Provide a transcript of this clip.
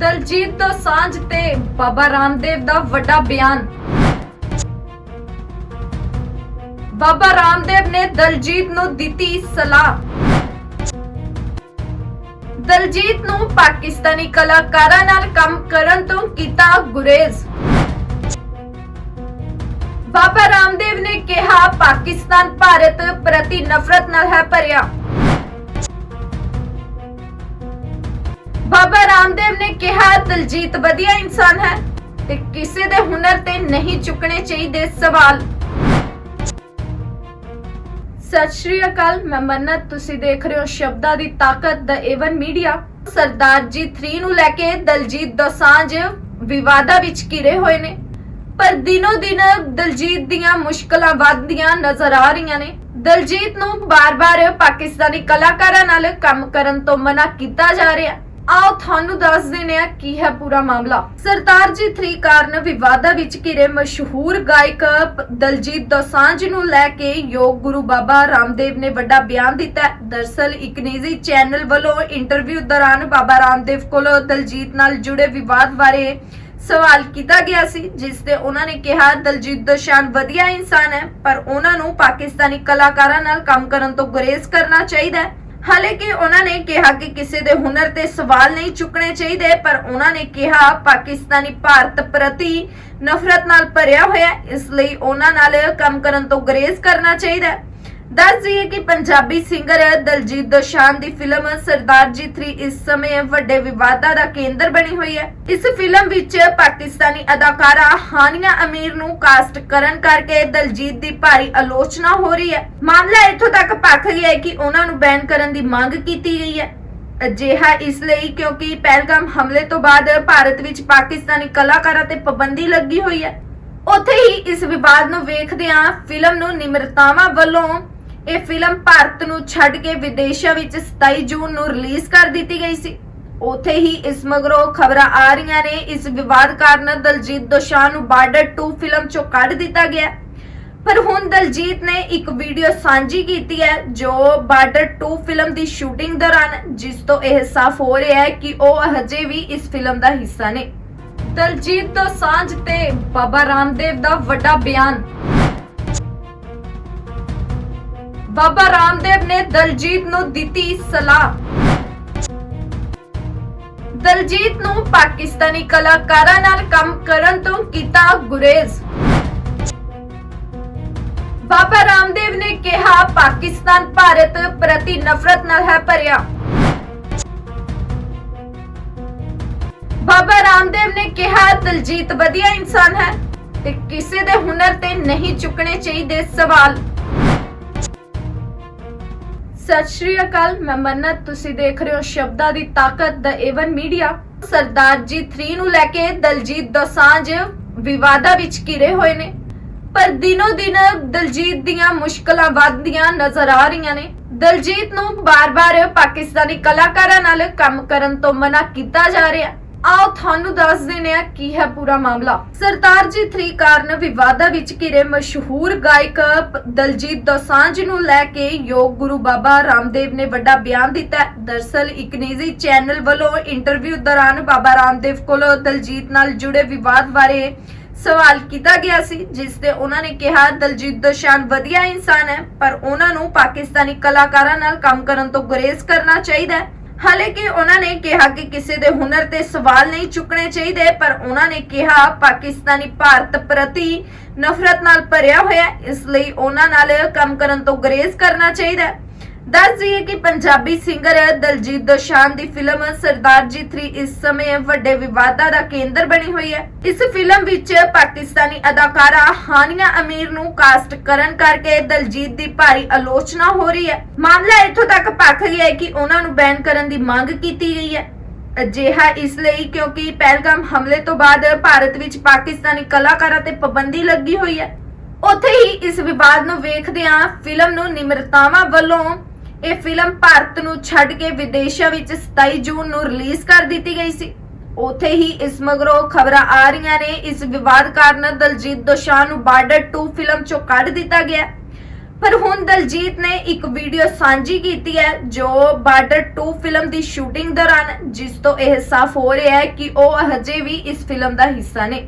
ਦਲਜੀਤ ਦੋਸਾਂਝ ਤੇ ਬਾਬਾ ਰਾਮਦੇਵ ਦਾ ਵੱਡਾ ਬਿਆਨ। ਬਾਬਾ ਰਾਮਦੇਵ ਨੇ ਦਲਜੀਤ ਨੂੰ ਦਿੱਤੀ ਸਲਾਹ। ਦਲਜੀਤ ਨੂੰ ਪਾਕਿਸਤਾਨੀ ਕਲਾਕਾਰਾਂ ਨਾਲ ਕੰਮ ਕਰਨ ਤੋਂ ਕੀਤਾ ਗੁਰੇਜ਼। ਬਾਬਾ ਰਾਮਦੇਵ ਨੇ ਕਿਹਾ, ਪਾਕਿਸਤਾਨ ਭਾਰਤ ਪ੍ਰਤੀ ਨਫ਼ਰਤ ਨਾਲ ਹੈ ਭਰਿਆ। ਬਾਬਾ ਰਾਮਦੇਵ ਨੇ ਕਿਹਾ ਦਲਜੀਤ ਵਧੀਆ ਇਨਸਾਨ ਹੈ ਤੇ ਕਿਸੇ ਦੇ ਹੁਨਰ ਤੇ ਨਹੀਂ ਚੁੱਕਣੇ ਚਾਹੀਦੇ ਸਵਾਲ ਸਤਿ ਸ਼੍ਰੀ ਅਕਾਲ ਮੈਂ ਮੰਨਤ ਤੁਸੀਂ ਦੇਖ ਰਹੇ ਹੋ ਸ਼ਬਦਾਂ ਦੀ ਤਾਕਤ ਦਾ ਏਵਨ ਮੀਡੀਆ ਸਰਦਾਰ ਜੀ 3 ਨੂੰ ਲੈ ਕੇ ਦਲਜੀਤ ਦੋਸਾਂਝ ਵਿਵਾਦਾਂ ਵਿੱਚ ਘਿਰੇ ਹੋਏ ਨੇ ਪਰ ਦਿਨੋ ਦਿਨ ਦਲਜੀਤ ਦੀਆਂ ਮੁਸ਼ਕਲਾਂ ਵੱਧਦੀਆਂ ਨਜ਼ਰ ਆ ਰਹੀਆਂ ਨੇ ਦਲਜੀਤ ਨੂੰ ਬਾਰ-ਬਾਰ ਪਾਕਿਸਤਾਨੀ ਕਲਾਕਾਰਾਂ ਨਾਲ ਕੰਮ ਕਰਨ ਤੋਂ ਮਨਾ ਕੀਤਾ ਜਾ ਰਿਹਾ ਆਓ ਤੁਹਾਨੂੰ ਦੱਸ ਦਿੰਦੇ ਹਾਂ ਕੀ ਹੈ ਪੂਰਾ ਮਾਮਲਾ। ਸਰਦਾਰ ਜੀ 3 ਕਾਰਨ ਵਿਵਾਦਾਂ ਵਿੱਚ ਘਿਰੇ ਮਸ਼ਹੂਰ ਗਾਇਕ ਦਲਜੀਤ ਦੋਸਾਂਝ ਨੂੰ ਲੈ ਕੇ ਯੋਗ ਗੁਰੂ ਬਾਬਾ ਰਾਮਦੇਵ ਨੇ ਵੱਡਾ ਬਿਆਨ ਦਿੱਤਾ ਦਰਸਲ ਇੱਕ ਨਿੱਜੀ ਚੈਨਲ ਵੱਲੋਂ ਇੰਟਰਵਿਊ ਦੌਰਾਨ ਬਾਬਾ ਰਾਮਦੇਵ ਕੋਲੋਂ ਦਲਜੀਤ ਨਾਲ ਜੁੜੇ ਵਿਵਾਦ ਬਾਰੇ ਸਵਾਲ ਕੀਤਾ ਗਿਆ ਸੀ, ਜਿਸ ਤੇ ਉਹਨਾਂ ਨੇ ਕਿਹਾ, ਦਲਜੀਤ ਦੋਸਾਂਝ ਵਧੀਆ ਇਨਸਾਨ ਹੈ, ਪਰ ਉਹਨਾਂ ਨੂੰ ਪਾਕਿਸਤਾਨੀ ਕਲਾਕਾਰਾਂ ਨਾਲ ਕੰਮ ਕਰਨ ਤੋਂ ਗੁਰੇਜ਼ ਕਰਨਾ ਚਾਹੀਦਾ ਹੈ। ਹਾਲਾਂਕਿ ਉਹਨਾਂ ਨੇ ਕਿਹਾ ਕਿ ਕਿਸੇ ਦੇ ਹੁਨਰ ਤੇ ਸਵਾਲ ਨਹੀਂ ਚੁੱਕਣੇ ਚਾਹੀਦੇ, ਪਰ ਉਹਨਾਂ ਨੇ ਕਿਹਾ ਪਾਕਿਸਤਾਨੀ ਭਾਰਤ ਪ੍ਰਤੀ ਨਫ਼ਰਤ ਨਾਲ ਭਰਿਆ ਹੋਇਆ ਇਸ ਲਈ ਉਹਨਾਂ ਨਾਲ ਕੰਮ ਕਰਨ ਤੋਂ ਗਰੇਜ ਕਰਨਾ ਚਾਹੀਦਾ ਦੱਸ ਦਈਏ ਕਿ ਪੰਜਾਬੀ ਸਿੰਗਰ ਦਲਜੀਤ ਦੋਸ਼ਾਨ ਦੀ ਫਿਲਮ ਸਰਦਾਰ ਜੀ 3 ਇਸ ਸਮੇਂ ਵੱਡੇ ਵਿਵਾਦਾਂ ਦਾ ਕੇਂਦਰ ਬਣੀ ਹੋਈ ਹੈ। ਇਸ ਫਿਲਮ ਵਿੱਚ ਪਾਕਿਸਤਾਨੀ ਅਦਾਕਾਰਾ ਹਾਨੀਆ ਅਮੀਰ ਨੂੰ ਕਾਸਟ ਕਰਨ ਕਰਕੇ ਦਲਜੀਤ ਦੀ ਭਾਰੀ ਆਲੋਚਨਾ ਹੋ ਰਹੀ ਹੈ। ਮਾਮਲਾ ਇੱਥੋਂ ਤੱਕ ਪੱਕ ਗਿਆ ਹੈ ਕਿ ਉਹਨਾਂ ਨੂੰ ਬੈਨ ਕਰਨ ਦੀ ਮੰਗ ਕੀਤੀ ਗਈ ਹੈ। ਅਜਿਹਾ ਇਸ ਲਈ ਕਿਉਂਕਿ ਪਹਿਲਗਾਮ ਹਮਲੇ ਤੋਂ ਬਾਅਦ ਭਾਰਤ ਵਿੱਚ ਪਾਕਿਸਤਾਨੀ ਕਲਾਕਾਰਾਂ ਤੇ ਪਾਬੰਦੀ ਲੱਗੀ ਹੋਈ ਹੈ। ਉੱਥੇ ਹੀ ਇਸ ਵਿਵਾਦ ਨੂੰ ਵੇਖਦਿਆਂ ਫਿਲਮ ਨੂੰ ਨਿਮਰਤਾਵਾਂ ਵੱਲੋਂ ਇਹ ਫਿਲਮ ਭਾਰਤ ਨੂੰ ਛੱਡ ਕੇ ਵਿਦੇਸ਼ਾਂ ਵਿੱਚ 27 ਜੂਨ ਨੂੰ ਰਿਲੀਜ਼ ਕਰ ਦਿੱਤੀ ਗਈ ਸੀ। ਉੱਥੇ ਹੀ ਇਸ ਮਗਰੋਂ ਖਬਰਾਂ ਆ ਰਹੀਆਂ ਨੇ, ਇਸ ਵਿਵਾਦ ਕਾਰਨ ਦਲਜੀਤ ਦੋਸਾਂਝ ਨੂੰ ਬਾਰਡਰ 2 ਫਿਲਮ ਚੋਂ ਕੱਢ ਦਿੱਤਾ ਗਿਆ। ਪਰ ਹੁਣ ਦਲਜੀਤ ਨੇ ਇੱਕ ਵੀਡੀਓ ਸਾਂਝੀ ਕੀਤੀ ਹੈ, ਜੋ ਬਾਰਡਰ 2 ਫਿਲਮ ਦੀ ਸ਼ੂਟਿੰਗ ਦੌਰਾਨ, ਜਿਸ ਤੋਂ ਇਹ ਸਾਫ਼ ਹੋ ਰਿਹਾ ਹੈ ਕਿ ਉਹ ਹਜੇ ਵੀ ਇਸ ਫਿਲਮ ਦਾ ਹਿੱਸਾ ਨੇ। ਦਲਜੀਤ ਦੋਸਾਂਝ ਤੇ ਬਾਬਾ ਰਾਮਦੇਵ ਦਾ ਵੱਡਾ ਬਿਆਨ। ਬਾਬਾ ਰਾਮਦੇਵ ਨੇ ਦਲਜੀਤ ਨੂੰ ਦਿੱਤੀ ਸਲਾਹ। ਦਲਜੀਤ ਨੂੰ ਪਾਕਿਸਤਾਨੀ ਕਲਾਕਾਰਾਂ ਨਾਲ ਕੰਮ ਕਰਨ ਤੋਂ ਕੀਤਾ ਗੁਰੇਜ਼। ਬਾਬਾ ਰਾਮਦੇਵ ਨੇ ਕਿਹਾ, ਪਾਕਿਸਤਾਨ ਭਾਰਤ ਪ੍ਰਤੀ ਨਫ਼ਰਤ ਨਾਲ ਹੈ ਭਰਿਆ। ਬਾਬਾ ਰਾਮਦੇਵ ਨੇ ਕਿਹਾ, ਦਲਜੀਤ ਵਧੀਆ ਇਨਸਾਨ ਹੈ ਤੇ ਕਿਸੇ ਦੇ ਹੁਨਰ ਤੇ ਨਹੀਂ ਚੁੱਕਣੇ ਚਾਹੀਦੇ ਸਵਾਲ। ਸਤਿ ਸ਼੍ਰੀ ਅਕਾਲ, ਮੈਂ ਮੰਨਤ, ਤੁਸੀਂ ਦੇਖ ਰਹੇ ਹੋ ਸ਼ਬਦਾਂ ਦੀ ਤਾਕਤ ਦਾ ਏਵਨ ਮੀਡੀਆ ਸਰਦਾਰ ਜੀ 3 ਨੂੰ ਲੈ ਕੇ ਦਲਜੀਤ ਦੋਸਾਂਝ ਵਿਵਾਦਾਂ ਵਿੱਚ ਘਿਰੇ ਹੋਏ ਨੇ। ਪਰ ਦਿਨੋ ਦਿਨ ਦਲਜੀਤ ਦੀਆਂ ਮੁਸ਼ਕਲਾਂ ਵੱਧਦੀਆਂ ਨਜ਼ਰ ਆ ਰਹੀਆਂ ਨੇ। ਦਲਜੀਤ ਨੂੰ ਬਾਰ-ਬਾਰ ਪਾਕਿਸਤਾਨੀ ਕਲਾਕਾਰਾਂ ਨਾਲ ਕੰਮ ਕਰਨ ਤੋਂ ਮਨਾ ਕੀਤਾ ਜਾ ਰਿਹਾ। ਆਓ ਤੁਹਾਨੂੰ ਦੱਸ ਦਿੰਦੇ ਹਾਂ ਕੀ ਹੈ ਪੂਰਾ ਮਾਮਲਾ। ਸਰਦਾਰ ਜੀ 3 ਕਾਰਨ ਵਿਵਾਦਾਂ ਵਿੱਚ ਘਿਰੇ ਮਸ਼ਹੂਰ ਗਾਇਕ ਦਲਜੀਤ ਦੋਸਾਂਝ ਨੂੰ ਲੈ ਕੇ ਯੋਗ ਗੁਰੂ ਬਾਬਾ ਰਾਮਦੇਵ ਨੇ ਵੱਡਾ ਬਿਆਨ ਦਿੱਤਾ। ਦਰਸਲ ਇੱਕ ਨਿੱਜੀ ਚੈਨਲ ਵੱਲੋਂ ਇੰਟਰਵਿਊ ਦੌਰਾਨ ਬਾਬਾ ਰਾਮਦੇਵ ਕੋਲੋਂ ਦਲਜੀਤ ਨਾਲ ਜੁੜੇ ਵਿਵਾਦ ਬਾਰੇ ਸਵਾਲ ਕੀਤਾ ਗਿਆ ਸੀ, ਜਿਸ ਤੇ ਉਹਨਾਂ ਨੇ ਕਿਹਾ, ਦਲਜੀਤ ਦੋਸਾਂਝ ਵਧੀਆ ਇਨਸਾਨ ਹੈ, ਪਰ ਉਹਨਾਂ ਨੂੰ ਪਾਕਿਸਤਾਨੀ ਕਲਾਕਾਰਾਂ ਨਾਲ ਕੰਮ ਕਰਨ ਤੋਂ ਗੁਰੇਜ਼ ਕਰਨਾ ਚਾਹੀਦਾ ਹੈ। ਹਾਲਾਂਕਿ ਉਹਨਾਂ ਨੇ ਕਿਹਾ ਕਿ ਕਿਸੇ ਦੇ ਹੁਨਰ ਤੇ ਸਵਾਲ ਨਹੀਂ ਚੁੱਕਣੇ ਚਾਹੀਦੇ, ਪਰ ਉਹਨਾਂ ਨੇ ਕਿਹਾ ਪਾਕਿਸਤਾਨੀ ਭਾਰਤ ਪ੍ਰਤੀ ਨਫ਼ਰਤ ਨਾਲ ਭਰਿਆ ਹੋਇਆ ਇਸ ਲਈ ਉਹਨਾਂ ਨਾਲ ਕੰਮ ਕਰਨ ਤੋਂ ਗਰੇਜ ਕਰਨਾ ਚਾਹੀਦਾ ਹੈ। ਦੱਸ ਦਈਏ ਕਿ ਪੰਜਾਬੀ ਸਿੰਗਰ ਦਲਜੀਤ ਦੋਸਾਂਝ ਦੀ ਫਿਲਮ ਸਰਦਾਰ ਜੀ 3 ਇਸ ਸਮੇਂ ਵੱਡੇ ਵਿਵਾਦਾਂ ਦਾ ਕੇਂਦਰ ਬਣੀ ਹੋਈ ਹੈ। ਇਸ ਫਿਲਮ ਵਿੱਚ ਪਾਕਿਸਤਾਨੀ ਅਦਾਕਾਰਾ ਹਾਨੀਆ ਅਮੀਰ ਨੂੰ ਕਾਸਟ ਕਰਨ ਕਰਕੇ ਦਲਜੀਤ ਦੀ ਭਾਰੀ ਆਲੋਚਨਾ ਹੋ ਰਹੀ ਹੈ। ਮਾਮਲਾ ਇੱਥੋਂ ਤੱਕ ਪੱਕ ਗਿਆ ਹੈ ਕਿ ਉਹਨਾਂ ਨੂੰ ਬੈਨ ਕਰਨ ਦੀ ਮੰਗ ਕੀਤੀ ਗਈ ਹੈ। ਅਜਿਹਾ ਇਸ ਲਈ ਕਿਉਂਕਿ ਪਹਿਲਗਾਮ ਹਮਲੇ ਤੋਂ ਬਾਅਦ ਭਾਰਤ ਵਿੱਚ ਪਾਕਿਸਤਾਨੀ ਕਲਾਕਾਰਾਂ ਤੇ ਪਾਬੰਦੀ ਲੱਗੀ ਹੋਈ ਹੈ। ਉੱਥੇ ਹੀ ਇਸ ਵਿਵਾਦ ਨੂੰ ਵੇਖਦਿਆਂ ਫਿਲਮ ਨੂੰ ਨਿਮਰਤਾਵਾਂ ਵੱਲੋਂ ਇਹ ਫਿਲਮ ਭਾਰਤ ਨੂੰ ਛੱਡ ਕੇ ਵਿਦੇਸ਼ਾਂ ਵਿੱਚ 27 ਜੂਨ ਨੂੰ ਰਿਲੀਜ਼ ਕਰ ਦਿੱਤੀ ਗਈ ਸੀ। ਉੱਥੇ ਹੀ ਇਸ ਮਗਰੋਂ ਖਬਰਾਂ ਆ ਰਹੀਆਂ ਨੇ, ਇਸ ਵਿਵਾਦ ਕਾਰਨ ਦਲਜੀਤ ਦੋਸਾਂਝ ਨੂੰ ਬਾਰਡਰ 2 ਫਿਲਮ ਚੋਂ ਕੱਢ ਦਿੱਤਾ ਗਿਆ। ਪਰ ਹੁਣ ਦਲਜੀਤ ਨੇ ਇੱਕ ਵੀਡੀਓ ਸਾਂਝੀ ਕੀਤੀ ਹੈ, ਜੋ ਬਾਰਡਰ 2 ਫਿਲਮ ਦੀ ਸ਼ੂਟਿੰਗ ਦੌਰਾਨ, ਜਿਸ ਤੋਂ ਇਹ ਸਾਫ਼ ਹੋ ਰਿਹਾ ਹੈ ਕਿ ਉਹ ਅਜੇ ਵੀ ਇਸ ਫਿਲਮ ਦਾ ਹਿੱਸਾ ਨੇ।